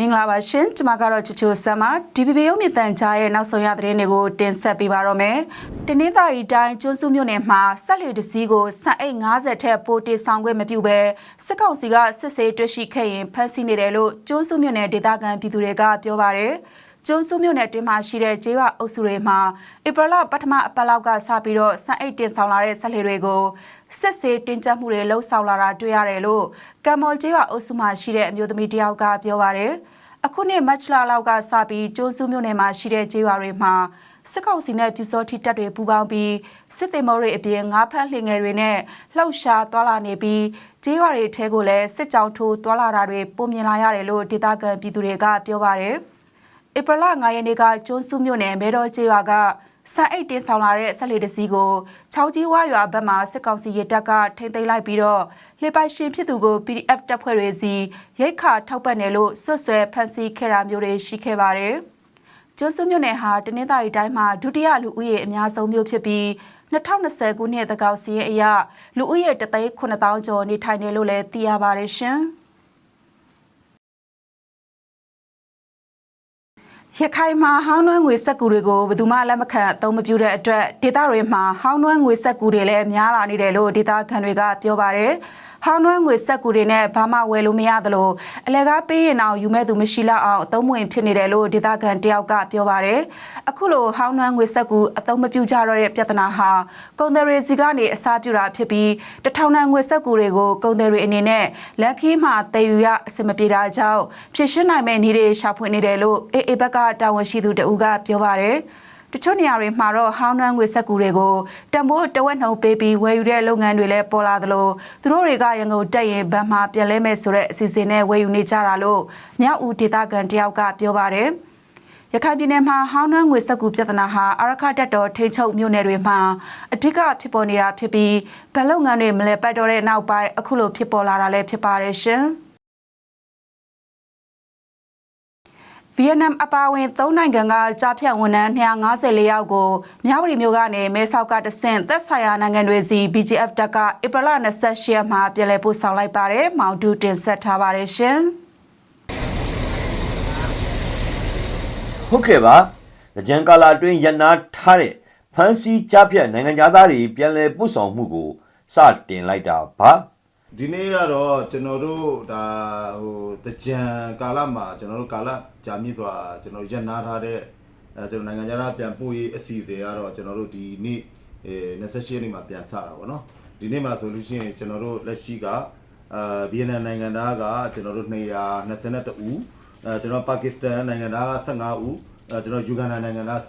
မင်္ဂလာပါရှင်ကျွန်မကတော့ချူချူဆမ်မ DPP ရုံးမြင့်တန်ကြားရဲ့နောက်ဆုံးရသတင်းတွေကိုတင်ဆက်ပေးပါတော့မယ်။တနင်္သာရီတိုင်းကျွန်းစုမြို့နယ်မှာဆက်လေတစည်းကိုစံအိတ်90ထက်ပိုတေဆောင်ခွင့်မပြုဘဲစစ်ကောင်စီကစစ်ဆေးတွေ့ရှိခဲ့ရင်ဖမ်းဆီးနေတယ်လို့ကျွန်းစုမြို့နယ်ဒေသခံပြည်သူတွေကပြောပါရယ်။ ကျွန်းစုမြို့နယ်တွင်းမှာရှိတဲ့ကျေးရွာအုပ်စုတွေမှာဧပြီလပထမအပတ်လောက်ကစပြီးတော့စံအိတ်တင်ဆောင်လာတဲ့ဆက်လေတွေကိုစစ်ဆေးတင်ကြပ်မှုတွေလှုပ်ဆောင်လာတာတွေ့ရတယ်လို့ကမ္ဘောကျေးရွာအုပ်စုမှာရှိတဲ့အမျိုးသမီးတယောက်ကပြောပါရယ်။အခုနှစ်မတ်လလောက်ကစပြီးကျိုးစုမြို့နယ်မှာရှိတဲ့ကျေးရွာတွေမှာစစ်ကောင်စီနဲ့ပြူစောထိတပ်တွေပူးပေါင်းပြီးစစ်သည်မောတွေအပြင်ငါးဖမ်းလှင်ငယ်တွေနဲ့လှောက်ရှားသွာလာနေပြီးကျေးရွာတွေထဲကိုလည်းစစ်ကြောင်းထိုးသွာလာတာတွေပုံမြင်လာရတယ်လို့ဒေသခံပြည်သူတွေကပြောပါတယ်။ ဧပြီလ9ရက်နေ့ကကျိုးစုမြို့နယ်မဲတော်ကျေးရွာကစံအိတ်တင်ဆောင်လာတဲ့ဆက်လေတစည်းကိုချောင်းကြီးဝါရွာဘက်မှာစစ်ကောင်စီရဲတပ်ကထိမ့်သိမ်းလိုက်ပြီးတော့လေပိုင်ရှင်ဖြစ်သူကို PDF တပ်ဖွဲ့တွေစီရိတ်ခါထောက်ပတ်နယ်လို့ဆွတ်ဆွဲဖမ်းဆီးခဲ့တာမျိုးတွေရှိခဲ့ပါတယ်။ကျွန်းစုမြို့နယ်ဟာတနင်္သာရီတိုင်းမှာဒုတိယလူဦးရေအများဆုံးမြို့ဖြစ်ပြီး2020ခုနှစ်သကောက်စီရင်အရလူဦးရေ3,900ကျော်နေထိုင်တယ်လို့လည်းသိရပါတယ်ရှင်။ ရခိုင်မှာဟောင်းနှွမ်းငွေစက်ကူတွေကိုဘယ်သူမှလက်မခံအသုံးမပြုတဲ့အတွက်ဒေသတွေမှာဟောင်းနှွမ်းငွေစက်ကူတွေလည်းများလာနေတယ်လို့ဒေသခံတွေကပြောပါတယ်။ ဟောင်းနှွမ်းငွေစက်ကူတွေနဲ့ဘာမှဝယ်လို့မရသလိုအလဲကားပေးရင်အောင်ယူမဲ့သူမရှိလောက်အောင်အသုံးမဝင်ဖြစ်နေတယ်လို့ဒေသခံတယောက်ကပြောပါတယ်။အခုလိုဟောင်းနှွမ်းငွေစက်ကူအသုံးမပြုကြတော့တဲ့ပြဿနာဟာကုန်တယ်ရီစီကနေအစားပြုတာဖြစ်ပြီးတထောင်တန်ငွေစက်ကူတွေကိုကုန်တယ်ရီအနေနဲ့လက်ခီးမှာတည်ယူရအဆင်မပြေတာကြောင့်ဖြစ်ရှင်းနိုင်မဲ့နေတွေရှာဖွေနေတယ်လို့အေအေဘက်ကတာဝန်ရှိသူတဦးကပြောပါတယ်။ တချို့နေရာတွေမှာတော့ဟောင်းနှမ်းငွေစက်ကူတွေကိုတံမိုးတဝက်နှုံပေးပြီးဝယ်ယူတဲ့လုပ်ငန်းတွေလည်းပေါ်လာသလိုသူတို့တွေကရန်ကုန်တက်ရင်ဗန်မှာပြန်လဲမဲ့ဆိုတဲ့အစီအစဉ်နဲ့ဝယ်ယူနေကြတာလို့မြောက်ဦးဒေသခံတယောက်ကပြောပါတယ်ရခိုင်ပြည်နယ်မှာဟောင်းနှမ်းငွေစက်ကူပြဿနာဟာအရခတက်တော်ထိန်ချုပ်မြို့နယ်တွေမှာအဓိကဖြစ်ပေါ်နေတာဖြစ်ပြီးဗန်လုပ်ငန်းတွေမလဲပတ်တော့တဲ့နောက်ပိုင်းအခုလိုဖြစ်ပေါ်လာတာလည်းဖြစ်ပါတယ်ရှင်။ ဗီယက်နမ်အပါအဝင်၃နိုင်ငံကကြားဖြတ်ဝန်ထမ်း254ယောက်ကိုမြဝတီမြို့ကနေမဲဆောက်ကတဆင့်သက်ဆိုင်ရာနိုင်ငံတွေစီ BGF တပ်ကဧပြီလ28ရက်မှာပြည်လည်ပို့ဆောင်လိုက်ပါတယ်။မောင်တူတင်ဆက်ထားပါတယ်ရှင်။ဟုတ်ကဲ့ပါကြံကာလာအတွင်းရန်နာထားတဲ့ဖန်စီကြားဖြတ်နိုင်ငံသားတွေပြန်လည်ပို့ဆောင်မှုကိုစတင်လိုက်တာပါ ဒီနေ့ကတော့ကျွန်တော်တို့ဒါဟိုတကြံကာလမှာကျွန်တော်တို့ကာလကြာမြင့်စွာကျွန်တော်ရက်နာထားတဲ့အဲကျွန်တော်နိုင်ငံသားပြန်ပို့ရေးအစီအစဉ်ကတော့ကျွန်တော်တို့ဒီနေ့အဲ28ရက်နေ့မှာပြန်စတာပေါ့နော်ဒီနေ့မှာဆိုလို့ရှိရင်ကျွန်တော်တို့လက်ရှိကအာဗီယက်နမ်နိုင်ငံသားကကျွန်တော်တို့222ဦးအဲကျွန်တော်ပါကစ္စတန်နိုင်ငံသားက15ဦးအဲကျွန်တော်ယူဂန်ဒါနိုင်ငံသား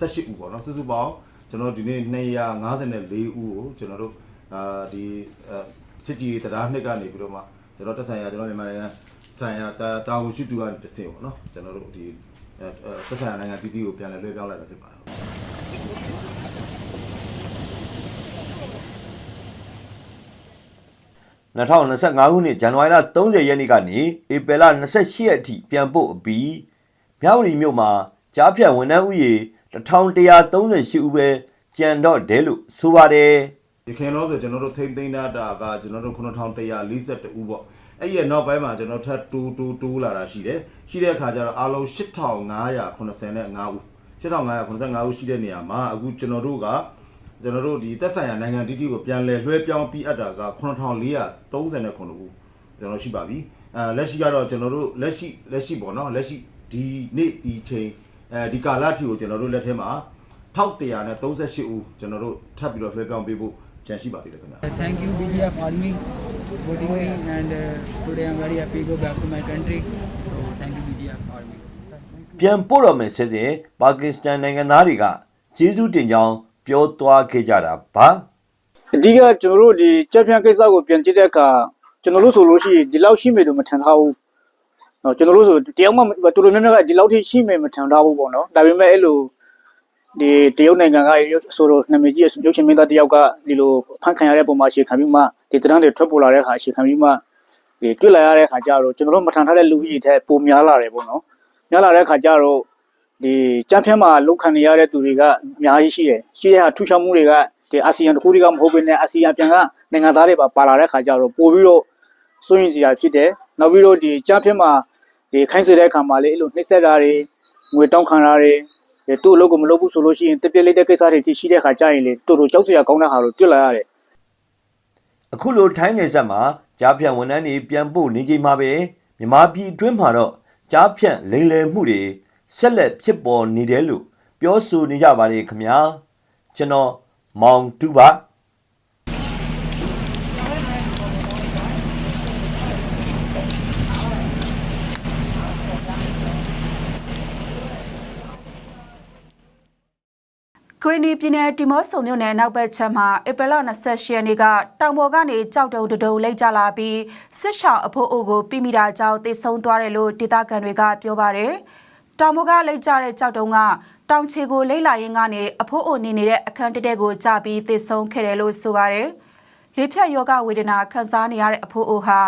18ဦးပေါ့နော်စုစုပေါင်းကျွန်တော်ဒီနေ့254ဦးကိုကျွန်တော်တို့အာဒီ ချစ်ကြည်တရားနှစ်ကနေပြီးတော့မှကျွန်တော်တက်ဆိုင်ရာကျွန်တော်မြန်မာနိုင်ငံဆိုင်ရာတာတာဝန်ရှိသူကနေတဆင့်ပေါ့နော်ကျွန်တော်တို့ဒီတက်ဆိုင်ရာနိုင်ငံတီတီကိုပြန်လည်လွှဲပြောင်းလိုက်တာဖြစ်ပါတယ်2025ခုနှစ်ဇန်နဝါရီလ30ရက်နေ့ကနေဧပြီလ28ရက်အထိပြန်ပို့အပြီးမြဝတီမြို့မှာကြားဖြတ်ဝန်ထမ်းဥယေ1138ဦးပဲကြံတော့တယ်လို့ဆိုပါတယ် ဒီခင်လို့ဆိုကျွန်တော်တို့ထိမ့်သိမ်းတာကကျွန်တော်တို့9142ဦးပေါ့အဲ့ဒီရဲ့နောက်ပိုင်းမှာကျွန်တော်ထပ်တူတူတူလာတာရှိတယ်ရှိတဲ့အခါကျတော့အားလုံး8585ဦး8585ဦးရှိတဲ့နေရာမှာအခုကျွန်တော်တို့ကကျွန်တော်တို့ဒီတက်ဆိုင်ရာနိုင်ငံတီတီကိုပြန်လည်လွှဲပြောင်းပြီးအပ်တာက9439ဦးကျွန်တော်ရှိပါပြီအဲလက်ရှိကတော့ကျွန်တော်တို့လက်ရှိလက်ရှိပေါ့နော်လက်ရှိဒီနေ့ဒီချိန်အဲဒီကာလထီကိုကျွန်တော်တို့လက်ထဲမှာ1138ဦးကျွန်တော်တို့ထပ်ပြီးတော့လွှဲပြောင်းပေးဖို့ ကြံရှိပါသေးတယ်ခင်ဗျာ Thank you BGF Army voting me and uh, today I'm very happy to go back to my country. So thank you BGF Army. ပြန်ပို့တော်မယ်ဆက်စဉ်ပါကစ္စတန်နိုင်ငံသားတွေကကျေးဇူးတင်ကြောင်းပြောသွားခဲ့ကြတာပါအဓိကကျွန်တော်တို့ဒီကြက်ဖြန့်ကိစ္စကိုပြန်ကြည့်တဲ့အခါကျွန်တော်တို့ဆိုလို့ရှိရင်ဒီလောက်ရှိမယ်လို့မထင်ထားဘူး။နော်ကျွန်တော်တို့ဆိုတယောက်မှတော်တော်များများကဒီလောက်ထိရှိမယ်မထင်ထားဘူးပေါ့နော်။ဒါပေမဲ့အဲ့လို ဒီတရုတ်နိုင်ငံကဆိုတော့နာမည်ကြီးရုပ်ရှင်မင်းသားတယောက်ကဒီလိုဖန်ခံရတဲ့ပုံမှာရှေ့ခံပြီးမှဒီတန်းတွေထွက်ပေါ်လာတဲ့အခါရှေ့ခံပြီးမှဒီတွေ့လာရတဲ့အခါကျတော့ကျွန်တော်တို့မထင်ထားတဲ့လူကြီးတွေထက်ပိုများလာတယ်ပေါ့နော်။များလာတဲ့အခါကျတော့ဒီကြမ်းဖြန့်မှာလုခံနေရတဲ့သူတွေကအများကြီးရှိတယ်။ရှိတဲ့ဟာထူးခြားမှုတွေကဒီအာဆီယံတစ်ခုတည်းကမဟုတ်ဘဲနဲ့အာဆီယံပြန်ကနိုင်ငံသားတွေပါပါလာတဲ့ခါကျတော့ပို့ပြီးတော့စိုးရင်စရာဖြစ်တယ်နောက်ပြီးတော့ဒီကြားဖြတ်မှာဒီခိုင်းစေတဲ့အခါမှာလေအဲ့လိုနှိမ့်ဆက်တာတွေငွေတောင်းခံတာတွေဒီ သူ့အလုပ်ကိုမလုပ်ဘူးဆိုလို့ရှိရင်တပြက်လေးတဲ့ကိစ္စတွေရှိတဲ့အခါကျရင်လေတူတူကြောက်စရာကောင်းတဲ့ဟာကိုတွေ့လာရတယ်အခုလိုထိုင်းနယ်စပ်မှာကြားဖြန့်ဝန်ထမ်းတွေပြန်ပို့နေချိန်မှာပဲမြန်မာပြည်အတွင်းမှာတော့ကြားဖြန့်လိမ်လည်မှုတွေဆက်လက်ဖြစ်ပေါ်နေတယ်လို့ပြောဆိုနေကြပါတယ်ခင်ဗျာကျွန်တော်မောင်တူပါ ဂရီနီပြည်နယ်တီမော့ဆိုမြို့နယ်နောက်ဘက်ခြမ်းမှာဧပြီလ28ရက်နေ့ကတောင်ပေါ်ကနေကြောက်တုံတတုံလိမ့်ကြလာပြီးစစ်ဆောင်အဖို့အိုကိုပြမိတာကြောင့်တေဆုံးသွားတယ်လို့ဒေသခံတွေကပြောပါတယ်။တောင်ပေါ်ကလိမ့်ကြတဲ့ကြောက်တုံကတောင်ချေကိုလိမ့်လာရင်းကနေအဖို့အိုနေနေတဲ့အခန်းတစ်တဲကိုကြာပြီးတေဆုံးခဲ့တယ်လို့ဆိုပါတယ်။လေဖြတ်ယောဂဝေဒနာခံစားနေရတဲ့အဖိုးအိုဟာ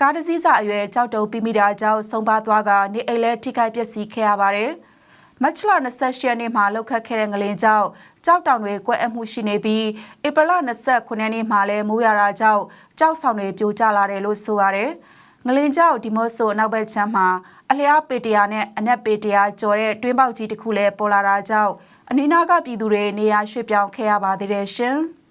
ကားတစ်စီးစာအရွယ်ကြောက်တုံပြမိတာကြောင့်ဆုံးပါသွားကနေအိမ်လဲထိခိုက်ပျက်စီးခဲ့ရပါတယ်။ မတ်လ28ရက်နေ့မှာလောက်ခတ်ခဲ့တဲ့ငလင်ကြောင့်ကြောက်တောင်တွေကွဲအမှုရှိနေပြီးဧပြီလ29ရက်နေ့မှာလည်းမိုးရတာကြောင့်ကြောက်ဆောင်တွေပြိုကျလာတယ်လို့ဆိုရတယ်။ငလင်ကြောင့်ဒီမော့ဆိုနောက်ဘက်ချမ်းမှာအလျားပေတရာနဲ့အနက်ပေတရာကျော်တဲ့တွင်းပေါက်ကြီးတစ်ခုလည်းပေါ်လာတာကြောင့်အနီးနားကပြည်သူတွေနေရာရွှေ့ပြောင်းခဲ့ရပါသေးတယ်ရှင်။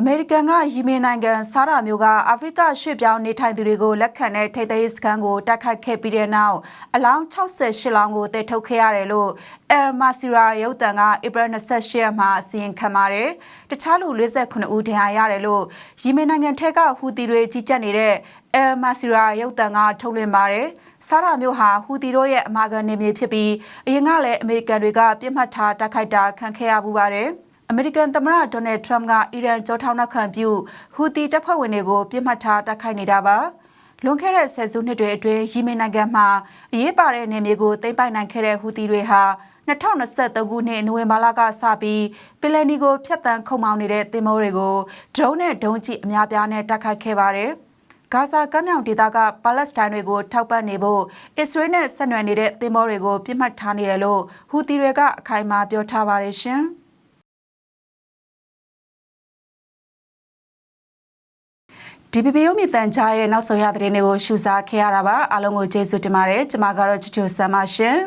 အမေရိကန်ကယီမင်နိုင်ငံစားရာမျိုးကအာဖရိကရွှေ့ပြောင်းနေထိုင်သူတွေကိုလက်ခံတဲ့ထိပ်သိမ်းစခန်းကိုတိုက်ခိုက်ခဲ့ပြီးတဲ့နောက်အလောင်း68လောင်းကိုတည်ထုတ်ခဲ့ရတယ်လို့အယ်မာစီရာရုပ်တံကဧပြီ28ရက်မှာအစီရင်ခံပါတယ်။တခြားလူ58ဦးဒဏ်ရာရတယ်လို့ယီမင်နိုင်ငံထက်ကဟူသီတွေကြီးကြပ်နေတဲ့အယ်မာစီရာရုပ်တံကထုတ်လွှင့်ပါတယ်။စားရာမျိုးဟာဟူသီတို့ရဲ့အမာခံနေမြေဖြစ်ပြီးအရင်ကလည်းအမေရိကန်တွေကပြစ်မှတ်ထားတိုက်ခိုက်တာခံခဲ့ရပူပါတယ်။ အမေရိကန်သမ္မတဒေါ်နယ်ထရမ့်ကအီရန်ကြောထောက်နောက်ခံပြုဟူသီတပ်ဖွဲ့ဝင်တွေကိုပြစ်မှတ်ထားတိုက်ခိုက်နေတာပါလွန်ခဲ့တဲ့ဆယ်စုနှစ်တွေအတွင်းယီမင်နိုင်ငံမှာအရေးပါတဲ့နေမြေကိုသိမ်းပိုက်နိုင်ခဲ့တဲ့ဟူသီတွေဟာ2023ခုနှစ်နိုဝင်ဘာလကစပြီးပီလနီကိုဖျက်ဆီးခုံမောင်းနေတဲ့သင်္ဘောတွေကိုဒရုန်းနဲ့ဒုံးကျည်အများပြားနဲ့တိုက်ခိုက်ခဲ့ပါတယ်ဂါဇာကမ်းမြောင်ဒေသကပါလက်စတိုင်းတွေကိုထောက်ပံ့နေဖို့အစ္စရေးနဲ့ဆက်နွယ်နေတဲ့သင်္ဘောတွေကိုပြစ်မှတ်ထားနေတယ်လို့ဟူသီတွေကအခိုင်အမာပြောထားပါတယ်ရှင်။ DPP ရုပ်မြင့်တန်ကြားရဲ့နောက်ဆုံးရသတင်းတွေကိုရှုစားခဲ့ရတာပါအားလုံးကိုကျေးဇူးတင်ပါတယ်ကျွန်မကတော့ချူချူဆမ်းပါရှင်